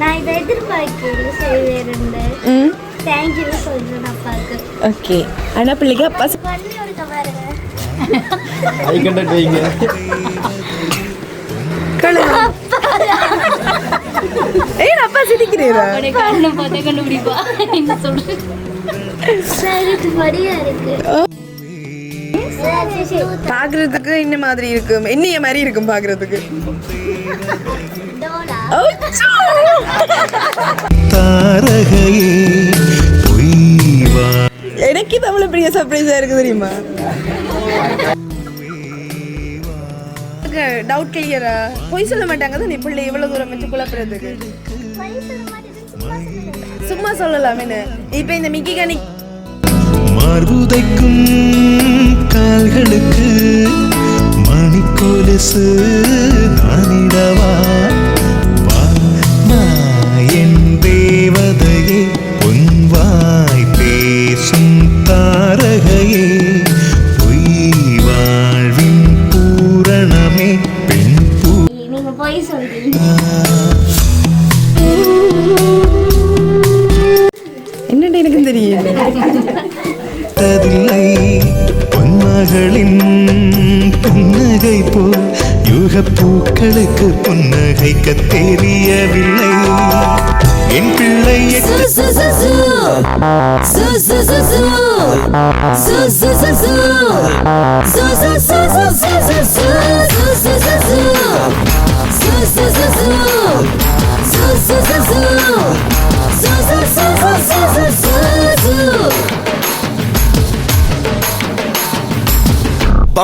நான் இதை எதிர்பார்க்கல செய்வேன் தேங்க்யூ சொல்றேன் அப்பாவுக்கு ஓகே. ஆனால் பிள்ளைக்கு அப்பா பண்ணி கொடுக்க பாருங்க? ஐ கண்டக்ட் வைங்க கழுவா. ஏன் அப்பா சிரிக்கிறீரா? கண்ணு பார்த்தே கண்டுபிடிப்பா. என்ன சொல்றது சரி இது படியா இருக்கு. பார்க்கறதுக்கு இந்த மாதிரி இருக்கும். என்னைய மாதிரி இருக்கும் பொய்வா எனக்கு அவ்வளோ பெரிய சர்ப்ரைஸாக இருக்கு தெரியுமா? டவுட் கிளியரா பொய் சொல்ல மாட்டாங்க தான்? பிள்ளை இவ்வளோ தூரம் வச்சு குழப்புறதுக்கு. சும்மா சொல்லலாம் என்ன இப்போ இந்த மிக்கி கணி மார்புதைக்கும் கால்களுக்கு மணிக்கொலுசு நானிடவா? வா, என் தேவதையே பொன்வாய் பேசும் தாரகையே பொய் வாழ்வின் பூரணமே பெண் பூ நீங்க போய் என்னட்டு எனக்கு தெரியல மகளின் புன்னகை போல் யுக பூக்களுக்கு புன்னகைக்க தெரியவில்லை என் பிள்ளை எட்டு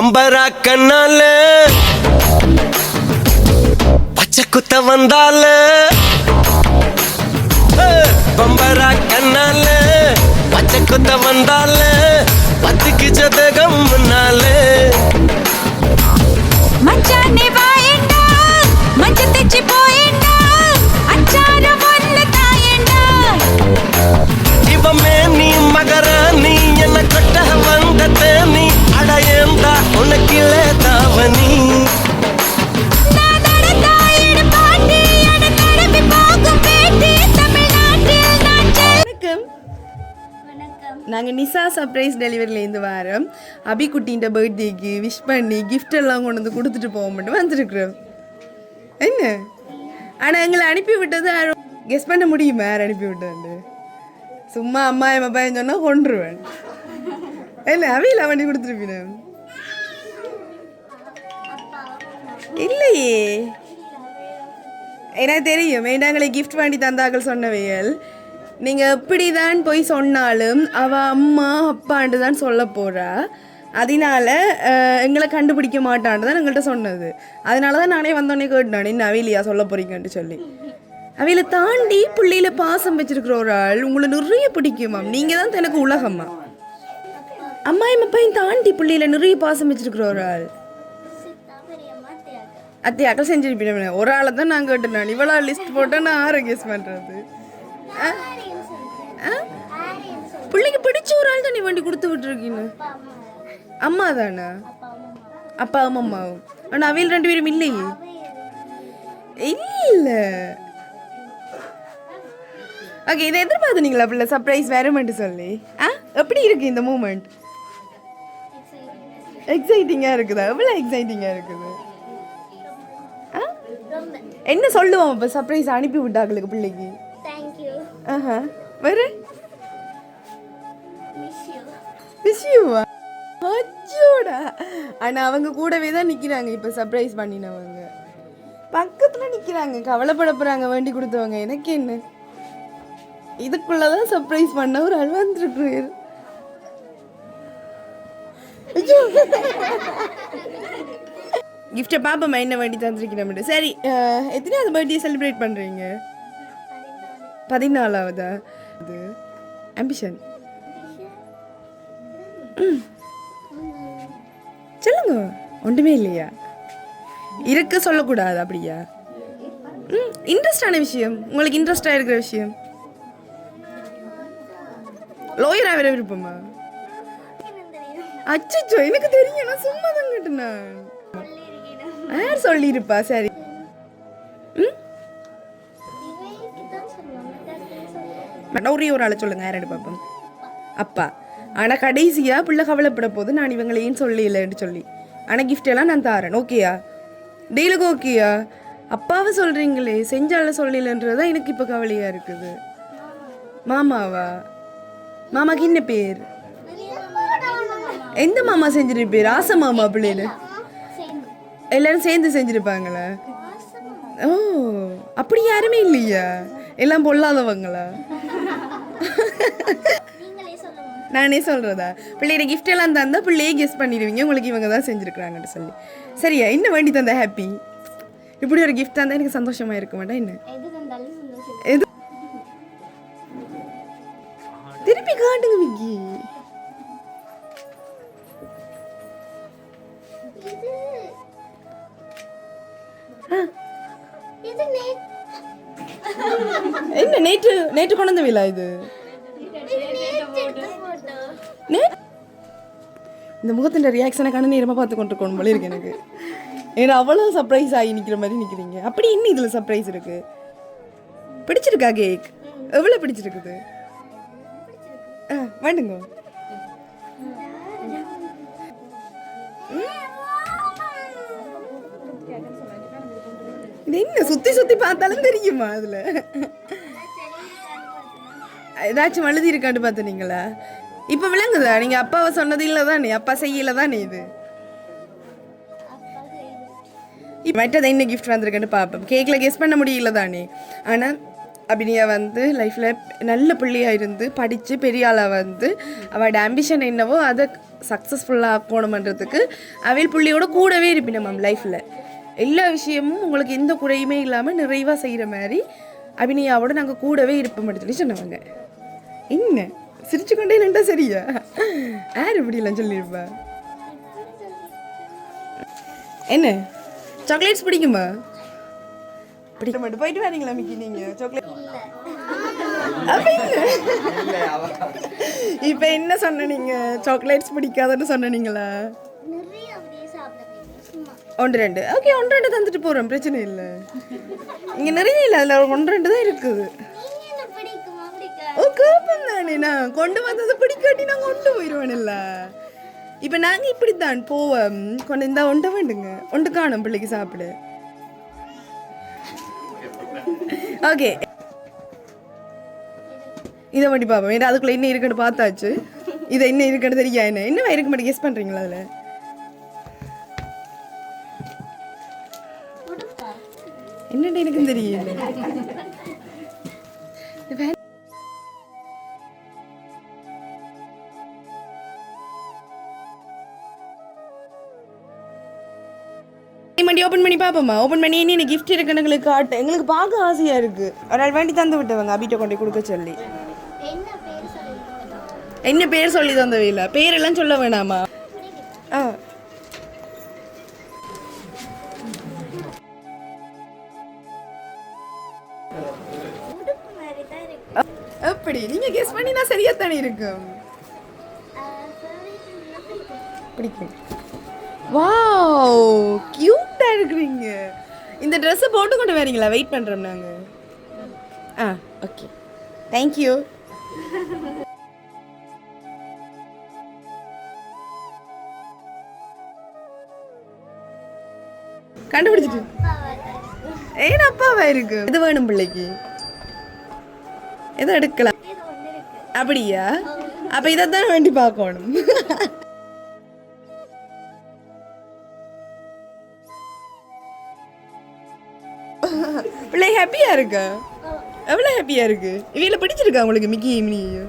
பம்பரா கண்ணால. பச்சை குத்த வந்தால. பம்பரா கண்ணால. பச்சை குத்த வந்தால. பத்துக்கு ஜதகம் முன்னாலே. மச்சானே சர்ப்ரைஸ் நிசா சர்ப்ரைஸ் டெலிவரிலேருந்து வரோம் அபிக்குட்டின்ற பர்த்டேக்கு விஷ் பண்ணி கிஃப்ட் எல்லாம் கொண்டு வந்து கொடுத்துட்டு போக மட்டும் வந்துருக்குறோம் என்ன? ஆனால் எங்களை அனுப்பி விட்டது யாரும் கெஸ் பண்ண முடியுமா யார் அனுப்பி விட்டது? சும்மா அம்மா என் பையன் சொன்னால் கொண்டுருவேன் இல்லை அவையில் வண்டி கொடுத்துருப்பீங்க இல்லையே. எனக்கு தெரியும் வேண்டாங்களே கிஃப்ட் வாங்கி தந்தாக்கள் சொன்னவைகள். நீங்கள் எப்படி தான் போய் சொன்னாலும் அவள் அம்மா அப்பான்ட்டு தான் சொல்ல போகிறா அதனால எங்களை கண்டுபிடிக்க மாட்டான்ட்டு தான் எங்கள்கிட்ட சொன்னது. அதனால தான் நானே வந்தோடனே கேட்டேன் என்ன அவையிலையா சொல்ல போறீங்கன்ட்டு சொல்லி. அவையில தாண்டி பிள்ளையில பாசம் வச்சிருக்கிற ஒரு ஆள் உங்களை நிறைய பிடிக்குமாம் நீங்கள் தான் எனக்கு உலகம்மா அம்மா அப்பையும் தாண்டி பிள்ளையில நிறைய பாசம் வச்சிருக்கிற ஒரு ஆள். அத்தையாக்கள் செஞ்சிருப்பீங்க ஒரு ஆளை தான் நான் கேட்டேன் இவ்வளோ லிஸ்ட் போட்டால் நான் ஆரோக்கியம் பண்ணுறது பண்ணுறது பிள்ளைக்கு பிடிச்ச ஒரு ஆள் நீ வண்டி கொடுத்து விட்டுருக்கீங்க? அம்மா தானே? அப்பா அம்மா அப்பா அம்மாவும் ஆனால் அவையில் ரெண்டு பேரும் இல்லையே? இல்லை. ஓகே இதை எதிர்பார்த்துனீங்களா பிள்ளை? சர்ப்ரைஸ் வேறுமெண்ட்டு சொல்லி. ஆ? எப்படி இருக்கு இந்த மூமெண்ட் எக்ஸைட்டிங்காக இருக்குதா? எவ்வளோ எக்ஸைட்டிங்காக இருக்குது? ஆ? என்ன சொல்லுவோம் இப்போ சர்ப்ரைஸ் அனுப்பி விட்டாங்களுக்கு பிள்ளைக்கு? ஆஹா. யூ விஷயமா அச்சோடா ஆனால் அவங்க கூடவே தான் நிற்கிறாங்க இப்போ சர்ப்ரைஸ் பண்ணினவங்க பக்கத்தில் நிற்கிறாங்க கவலைப்பட போகிறாங்க வேண்டி கொடுத்தவங்க எனக்கு என்ன இதுக்குள்ளே தான் சர்ப்ரைஸ் பண்ண ஒரு ஆள் வந்துருக்குறாரு கிஃப்டை பாப்போம்மா என்ன வேண்டி தந்திருக்கிறோம் சரி எத்தனையாவது பர்த்டே செலிப்ரேட் பண்ணுறீங்க பதினாலாவதா அது அம்பிஷன் சொல்லுங்க. ஒன்றுமே இல்லையா? இருக்க சொல்லக்கூடாது அப்படியா? ம் இன்ட்ரெஸ்டான விஷயம். உங்களுக்கு இன்ட்ரெஸ்டாக இருக்கிற விஷயம். லோயராக வேற விருப்பமா? அச்சச்சோ எனக்கு தெரியும். நான் சும்மா தான் கேட்டேன் யார் சொல்லியிருப்பா சரி. ம்? ஒரே ஒரு ஆளை சொல்லுங்க யாராடி பார்ப்போம் அப்பா? ஆனால் கடைசியாக பிள்ளை கவலைப்பட போது நான் இவங்களையும் சொல்லலைன்னு சொல்லி. ஆனால் கிஃப்ட் எல்லாம் நான் தாரேன். ஓகேயா டெய்லுக்கு ஓகேயா அப்பாவை சொல்கிறீங்களே செஞ்சால சொல்லலைன்றது தான் எனக்கு இப்போ கவலையாக இருக்குது. மாமாவா? மாமாக்கு என்ன பேர்? எந்த மாமா செஞ்சிருப்பேர்? ஆசை மாமா பிள்ளைன்னு எல்லாரும் சேர்ந்து செஞ்சிருப்பாங்களா? ஓ அப்படி யாருமே இல்லையா? எல்லாம் பொல்லாதவங்களா? நானே சொல்றதா? பிள்ளையோட கிஃப்ட் எல்லாம் தந்தா பிள்ளையே கெஸ் பண்ணிடுவீங்க. உங்களுக்கு இவங்க தான் செஞ்சிருக்கிறாங்கன்னு சொல்லி. சரியா? என்ன வேண்டி தந்த ஹாப்பி இப்படி ஒரு கிஃப்ட் தந்தா எனக்கு சந்தோஷமா இருக்க மாட்டேன் என்ன? எது திருப்பி காட்டுங்க விக்கி. என்ன நேற்று நேற்று கொண்டு வந்த விழா இது? இந்த முகத்தின் ரியாக்ஷனை கண்ணு நேரமாக பார்த்து கொண்டிருக்கணும் போல இருக்கு எனக்கு. ஏன்னா அவ்வளோ சர்ப்ரைஸ் ஆகி நிற்கிற மாதிரி நிற்கிறீங்க அப்படி இன்னும் இதில் சர்ப்ரைஸ் இருக்கு? பிடிச்சிருக்கா கேக் எவ்வளோ பிடிச்சிருக்குது? ஆ வேண்டுங்க. இது என்ன சுற்றி சுற்றி பார்த்தாலும் தெரியுமா அதில்? ஏதாச்சும் எழுதி இருக்கான்னு பார்த்துனீங்களா இப்போ விளங்குதா? நீங்கள் அப்பாவை சொன்னது இல்லை தானே அப்பா செய்யல தானே இது. இப்ப மற்றது என்ன கிஃப்ட் வந்திருக்குன்னு பார்ப்போம் கேக்கில் கெஸ் பண்ண முடியல தானே ஆனால் அபினியா வந்து லைஃப்பில் நல்ல பிள்ளையாக இருந்து படித்து பெரிய ஆளாக வந்து அவளோட ஆம்பிஷன் என்னவோ அதை சக்ஸஸ்ஃபுல்லாக ஆக்கணுமன்றதுக்கு அவள் பிள்ளையோட கூடவே இருப்பின மேம் லைஃப்பில் எல்லா விஷயமும் உங்களுக்கு எந்த குறையுமே இல்லாமல் நிறைவாக செய்கிற மாதிரி அபினியாவோட நாங்கள் கூடவே இருப்போம் சொல்லி சொன்னவங்க. என்ன? சிரிச்சு கொண்டே நின்றா சரியா? யார் இப்படிலாம் சொல்லியிருப்பா? என்ன? சாக்லேட்ஸ் பிடிக்குமா? பிடிக்க மாட்டேன் போயிட்டு வரீங்களா மிக்கி நீங்க? சாக்லேட் இப்போ என்ன சொன்ன நீங்க? சாக்லேட்ஸ் பிடிக்காதுன்னு சொன்னீங்களா ஒன்று ரெண்டு. ஓகே ஒன்று ரெண்டு தந்துட்டு போகிறோம் பிரச்சனை இல்லை. இங்கே நிறைய இல்லை அதில் ஒன்று ரெண்டு தான் இருக்குது. கோபம் தானே நான். கொண்டு வந்தது பிடிக்காட்டி நான் கொண்டு போயிடுவேன்ல இப்போ நாங்கள் இப்படி தான் போவோம். கொண்டு இந்தா ஒன்றை வேண்டுங்க. ஒன்று காணும் பிள்ளைக்கு சாப்பிட. ஓகே. இதை பண்ணி பார்ப்போம் ஏன்னா அதுக்குள்ள என்ன இருக்குன்னு பார்த்தாச்சு. இதை என்ன இருக்குன்னு தெரியா என்ன? என்ன இருக்க மாட்டே கெஸ் பண்ணுறீங்களா அதில்? என்னட்டு எனக்கும் தெரியல மண்டி ஓப்பன் பண்ணி பார்ப்போமா ஓப்பன் பண்ணி என்ன கிஃப்ட் இருக்கு எங்களுக்கு காட்டு. எங்களுக்கு பார்க்க ஆசையா இருக்கு. ஒரு நாள் வேண்டி தந்து விட்டவங்க அபிட்ட கொண்டு கொடுக்க சொல்லி. என்ன பேர் சொல்லி தந்தவே இல்லை பேரெல்லாம் சொல்ல வேணாமா? ஆ. அப்படி. நீங்க கெஸ் பண்ணி நான் சரியா தானே இருக்கும் பிடிக்கும். வாவ் கியூட்டா இருக்கிறீங்க? இந்த ட்ரெஸ்ஸை போட்டு கொண்டு வரீங்களா? வெயிட் பண்றோம் நாங்க. ஆ ஓகே தேங்க்யூ கண்டுபிடிச்சிட்டு. ஏன் அப்பாவா இருக்கு? இது வேணும் பிள்ளைக்கு. எதை எடுக்கலாம். அப்படியா? அப்ப இதைத்தான் வேண்டி பார்க்கணும். ஹாப்பியா இருக்கா? எவ்வளவு ஹாப்பியா இருக்கு? இவையில பிடிச்சிருக்கா உங்களுக்கு மிக்கி தான்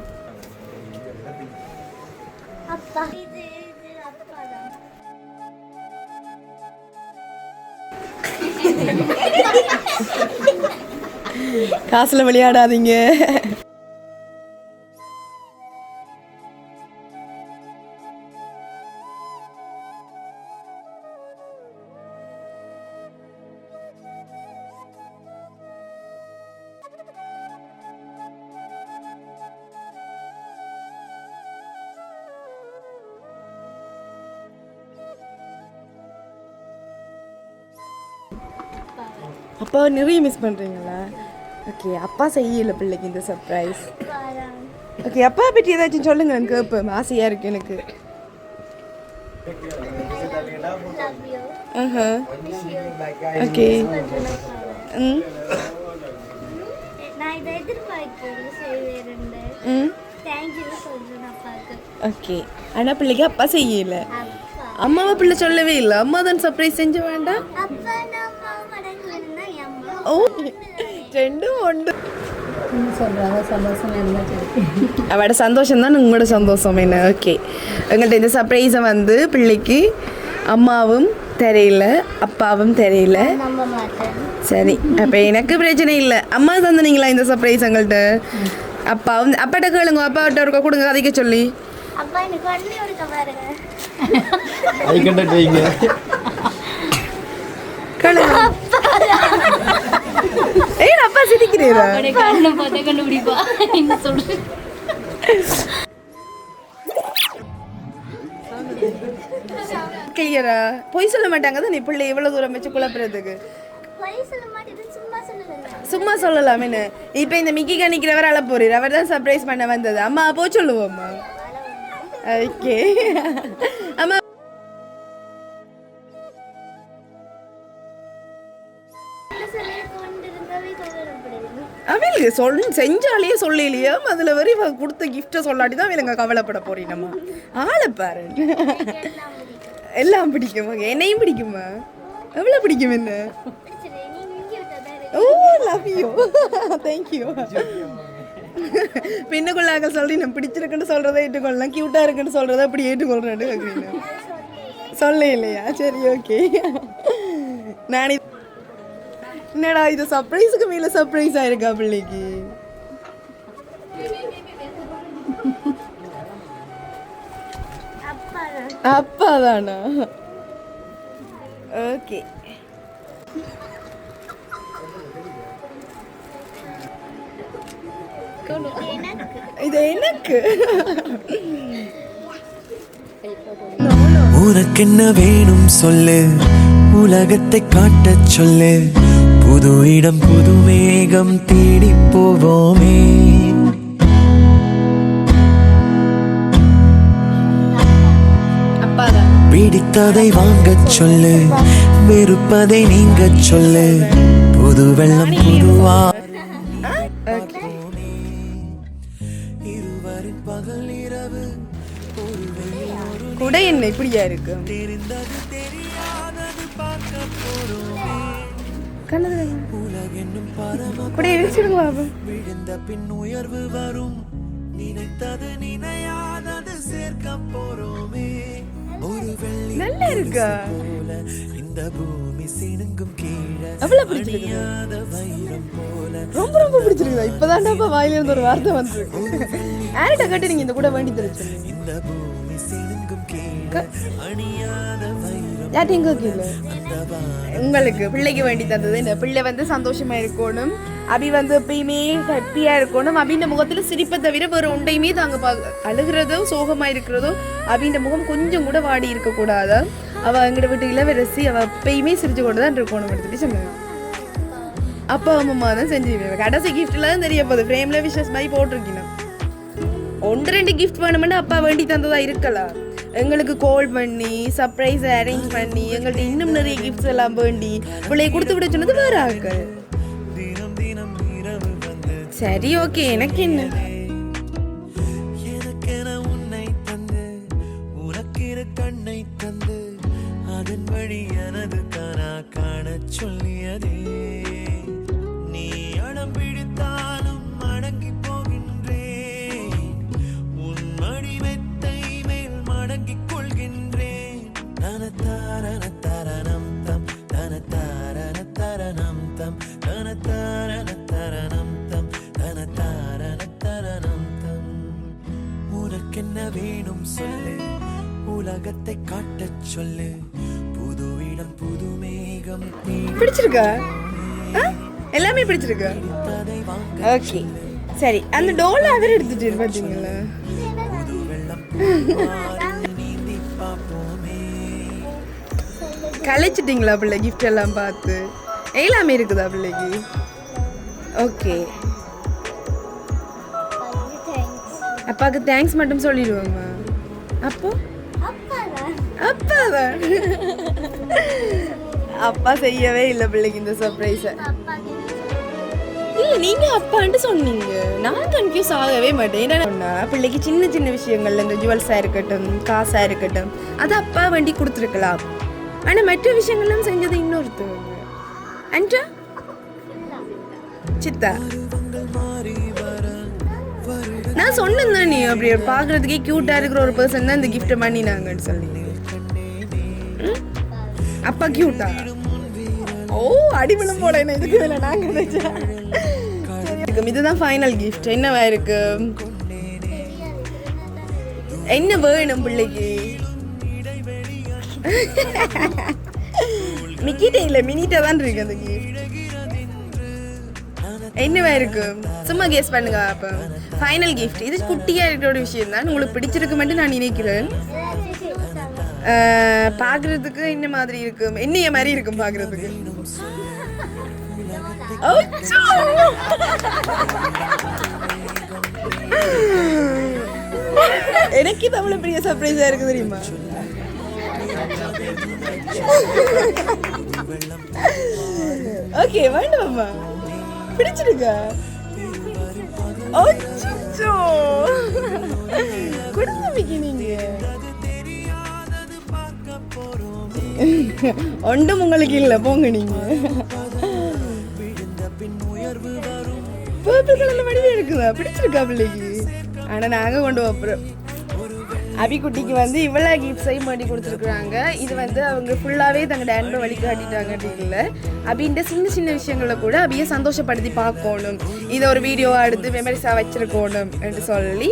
காசுல விளையாடாதீங்க. அப்பா நிறைய மிஸ் பண்றீங்களா ஓகே அப்பா செய்யல பிள்ளைக்கு இந்த சர்ப்ரைஸ் ஓகே அப்பா பற்றி ஏதாச்சும் சொல்லுங்க எனக்கு கேட்பேன் ஆசையாக இருக்கு எனக்கு. ஓகே ம் ஓகே ஆனால் பிள்ளைக்கு அப்பா செய்யல. அம்மாவை பிள்ளை சொல்லவே இல்லை. அம்மா தான் சர்ப்ரைஸ் செஞ்ச வேண்டாம். ஓ ரெண்டும் ஒன்று அவட சந்தோஷம் தான் உங்களோட சந்தோஷம் என்ன ஓகே எங்கள்கிட்ட இந்த சர்ப்ரைஸை வந்து பிள்ளைக்கு அம்மாவும் தெரியல அப்பாவும் தெரியல சரி அப்போ எனக்கு பிரச்சனை இல்லை அம்மா தந்துனீங்களா இந்த சர்ப்ரைஸ் எங்கள்கிட்ட அப்பாவும் அப்பாட்ட கேளுங்க அப்பாட்ட இருக்க கொடுங்க கதைக்க சொல்லி அப்பா எனக்கு ஒன்னே ஒரு பாருங்க ஐ கண்டக்ட் வைங்க கேளுங்க ஏய் அப்பா சிரிக்கிறீரா கண்ணு பார்த்தா கண்டுபிடிப்பா. என்ன சொல்றது கிளியரா பொய் சொல்ல மாட்டாங்க தான் நீ பிள்ளை எவ்வளோ தூரம் வச்சு குழப்புறதுக்கு? சொல்ல சும்மா சொல்லலாமேன்னு. இப்போ இந்த மிக்கி கணிக்கிறவர் அழ போறீர். அவர் தான் சர்ப்ரைஸ் பண்ண வந்தது. அம்மா போ சொல்லுவோம்மா. ஓகே அம்மா அவளுக்கு சொல் செஞ்சாலே சொல்லலையே. அதில் வரை இவ கொடுத்த கிஃப்ட்டை சொல்லாட்டி தான் அவளுங்க கவலைப்பட போறீங்கம்மா ஆளை பாரு. எல்லாம் பிடிக்குமா? என்னையும் பிடிக்குமா? எவ்வளோ பிடிக்கும் என்ன? ஓ லவ் யூ தேங்க்யூ பெண்ணுக்குள்ளாக சொல்லி நான் பிடிச்சிருக்குன்னு சொல்கிறத ஏற்றுக்கொள்ளலாம். க்யூட்டாக இருக்குன்னு சொல்கிறத அப்படி ஏற்றுக்கொள்றேன்னு சொல்ல இல்லையா? சரி ஓகே நான் என்னடா இது சர்ப்ரைஸுக்கு மேல சர்ப்ரைஸ் ஆயிருக்கா பிள்ளைக்கு? அப்பா தானா ஓகே இது எனக்கு? உனக்கென்ன வேணும் சொல்லு? உலகத்தை காட்டச் சொல்லு. புது இடம் புது மேகம் தேடி போவோமே. பிடித்ததை வாங்கச் சொல்லு வெறுப்பதை நீங்கச் சொல்லு. புது வெள்ளம் புதுவா. இருவரின் பகல் இரவு குடை என்ன இப்படியா இருக்கு? தெரிந்தது உலகென்னும் விழுந்த பின் உயர்வு வரும் நினைத்தது நினையாதது சேர்க்க போறோமே ஒரு வெள்ளி போல இந்த பூமி சினுங்கும் கீழே எவ்வளவு வைரம் போல ரொம்ப ரொம்ப பிடிச்சிருக்குதா. இப்பதான்டாப்பா வாயில இருந்து ஒரு வார்த்தை நீங்க இந்த கூட வேண்டி இந்த பூமி சினுங்கும் கீழே அணியாத வைரம் யார்ட்டையும் கேட்கல உங்களுக்கு பிள்ளைக்கு வேண்டி தந்தது இந்த பிள்ளை வந்து சந்தோஷமா இருக்கணும் அபி வந்து எப்பயுமே ஹாப்பியா இருக்கணும் அபின்ற முகத்துல சிரிப்பை தவிர வேற ஒன்றையுமே தாங்க பா அழுகிறதோ சோகமா இருக்கிறதோ அபின்ற முகம் கொஞ்சம் கூட வாடி இருக்க கூடாது அவ எங்கிட்ட வீட்டு இளவரசி அவ எப்பயுமே சிரிச்சு கொண்டு தான் இருக்கணும் எடுத்துட்டு சொன்னாங்க அப்பா அம்மா தான் செஞ்சு கடைசி கிஃப்ட்ல தான் தெரிய போகுது ஃப்ரேம்ல விஷஸ் மாதிரி போட்டிருக்கீங்க ஒன்று ரெண்டு கிஃப்ட் வேணுமென்னு அப்பா வேண்டி தந்ததா இருக்கலாம் எங்களுக்கு கால் பண்ணி சர்ப்ரைஸ் அரேஞ்ச் பண்ணி எங்கள்கிட்ட இன்னும் நிறைய கிஃப்ட்ஸ் எல்லாம் வேண்டி பிள்ளைய கொடுத்து விட சொன்னது வேற ஆக்கள் சரி ஓகே எனக்கு என்ன? உனக்கென்ன வேணும் சொல்லு உலகத்தை காட்டச் சொல்லு புது இடம் புது மேகம் பிடிச்சிருக்கா? எல்லாமே பிடிச்சிருக்கா. ஓகே. சரி அந்த டோல் அவர் எடுத்துட்டு பார்த்தீங்களா கலைச்சிட்டிங்களா பிள்ளை? கிஃப்ட் எல்லாம் பார்த்து. எல்லாமே இருக்குதா பிள்ளைக்கு? ஓகே அப்பாவுக்கு தேங்க்ஸ் மட்டும் சொல்லிடுவோம்மா அப்போ? அப்பா தான் அப்பா செய்யவே இல்லை பிள்ளைக்கு இந்த சர்ப்ரைஸை? இல்ல நீங்க அப்பான்ட்டு சொன்னீங்க. நான் கன்ஃபியூஸ் ஆகவே மாட்டேன். என்ன சொன்னா, பிள்ளைக்கு சின்ன சின்ன விஷயங்கள்ல இந்த ஜுவல்ஸா இருக்கட்டும் காசா இருக்கட்டும் அது அப்பா வண்டி கொடுத்துருக்கலாம். ஆனா மற்ற விஷயங்கள்லாம் செஞ்சது இன்னொருத்தவங்க அண்டா சித்தா நான் சொன்னேன் தான் நீ அப்படி பார்க்கறதுக்கே க்யூட்டா இருக்கிற ஒரு பர்சன் தான் இந்த கிஃப்ட்டை பண்ணினாங்கன்னு சொல்லி ம்? அப்பா க்யூட்டா ஓ அடிமளம் போட என்ன இதுக்கு இதில் நான் நினைச்சேன் இருக்கும் இதுதான் ஃபைனல் கிஃப்ட் என்னவா இருக்கு என்ன வேணும் பிள்ளைக்கு மிக்கிட்ட இல்லை மினிட்ட தான் இருக்கு அந்த கிஃப்ட் என்னவா இருக்கு? சும்மா கேஸ் பண்ணுங்க அப்ப. ஃபைனல் கிஃப்ட் இது குட்டியா இருக்கிற ஒரு விஷயம் தான். உங்களுக்கு பிடிச்சிருக்கு மட்டும் நான் நினைக்கிறேன். பார்க்குறதுக்கு என்ன மாதிரி இருக்கும் என்னைய மாதிரி இருக்கும் பார்க்குறதுக்கு எனக்கு இது அவ்வளவு பெரிய சர்ப்ரைஸா இருக்கு தெரியுமா? ஓகே வேண்டாமா பிடிச்சிருங்க அச்சோ கொடுங்க மிக்கி நீங்க. ஒன்றும் உங்களுக்கு இல்லை போங்க நீங்க. பர்பிள் கலர்ல வடிவே இருக்குதா? பிடிச்சிருக்கா பிள்ளைக்கு? ஆனா நாங்க கொண்டு போறோம் அபிக்குட்டிக்கு வந்து இவ்வளோ கிஃப்ட்ஸையும் பண்ணி கொடுத்துருக்குறாங்க. இது வந்து அவங்க ஃபுல்லாகவே தங்களோட அன்பை வழிகாட்டிட்டாங்க அப்படிங்கல அப்படின்ற சின்ன சின்ன விஷயங்களை கூட அபியை சந்தோஷப்படுத்தி பார்க்கணும். இதை ஒரு வீடியோவாக எடுத்து மெமரிஸாக வச்சிருக்கணும் என்று சொல்லி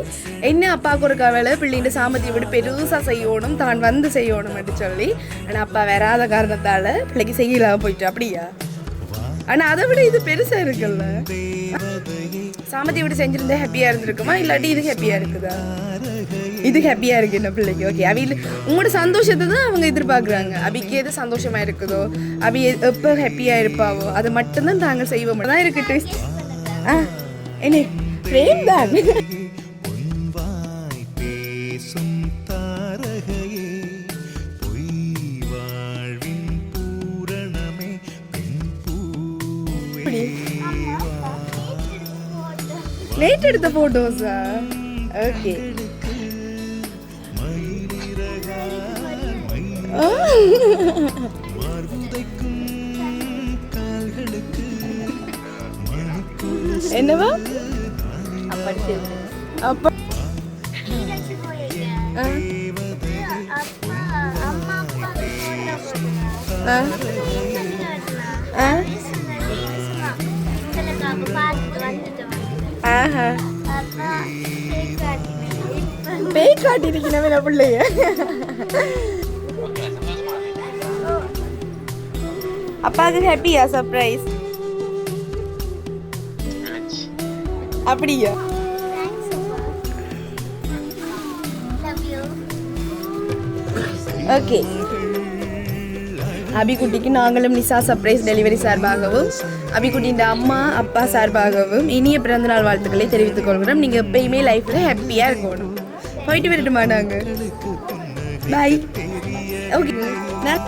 என்ன அப்பாவுக்கு ஒரு கவலை? பிள்ளைங்க சாமத்தியை விட்டு பெருசாக செய்யணும் தான் வந்து செய்யணும் அப்படின்னு சொல்லி ஆனால் அப்பா வராத காரணத்தால் பிள்ளைக்கு செய்யலாம் போயிட்டு அப்படியா? ஆனால் அதை விட இது பெருசாக இருக்குல்ல. சாமத்தியை விட செஞ்சுருந்தா ஹாப்பியாக இருந்திருக்குமா? இல்லாட்டி இது ஹாப்பியாக இருக்குதா? இது ஹாப்பியா இருக்கு என்ன பிள்ளைக்கு ஓகே அவியில் உங்களோட சந்தோஷத்தை தான் அவங்க எதிர்பார்க்குறாங்க அபிக்கு எது சந்தோஷமா இருக்குதோ அபி எ- எப்போ ஹாப்பியா இருப்பாவோ அதை மட்டும்தான் தாங்க செய்வோம் தான் இருக்கு twist. ஆ என்ன பிரேம் தான் வாய் பேசும் தாரகையே பொய் என்னவா? இப்ப பேய் காட்டிருக்கணும் பிள்ளைய. அப்பாவுக்கு ஹாப்பியா சர்ப்ரைஸ் அப்படியா? ஓகே அபிகுட்டிக்கு நாங்களும் நிசா சர்ப்ரைஸ் டெலிவரி சார்பாகவும் அபிகுட்டியின் அம்மா அப்பா சார்பாகவும் இனிய பிறந்தநாள் வாழ்த்துக்களை தெரிவித்துக் கொள்கிறோம். நீங்கள் எப்பயுமே லைஃப்பில் ஹாப்பியாக இருக்கணும். போயிட்டு வரட்டுமா நாங்கள் பாய் ஓகே நான்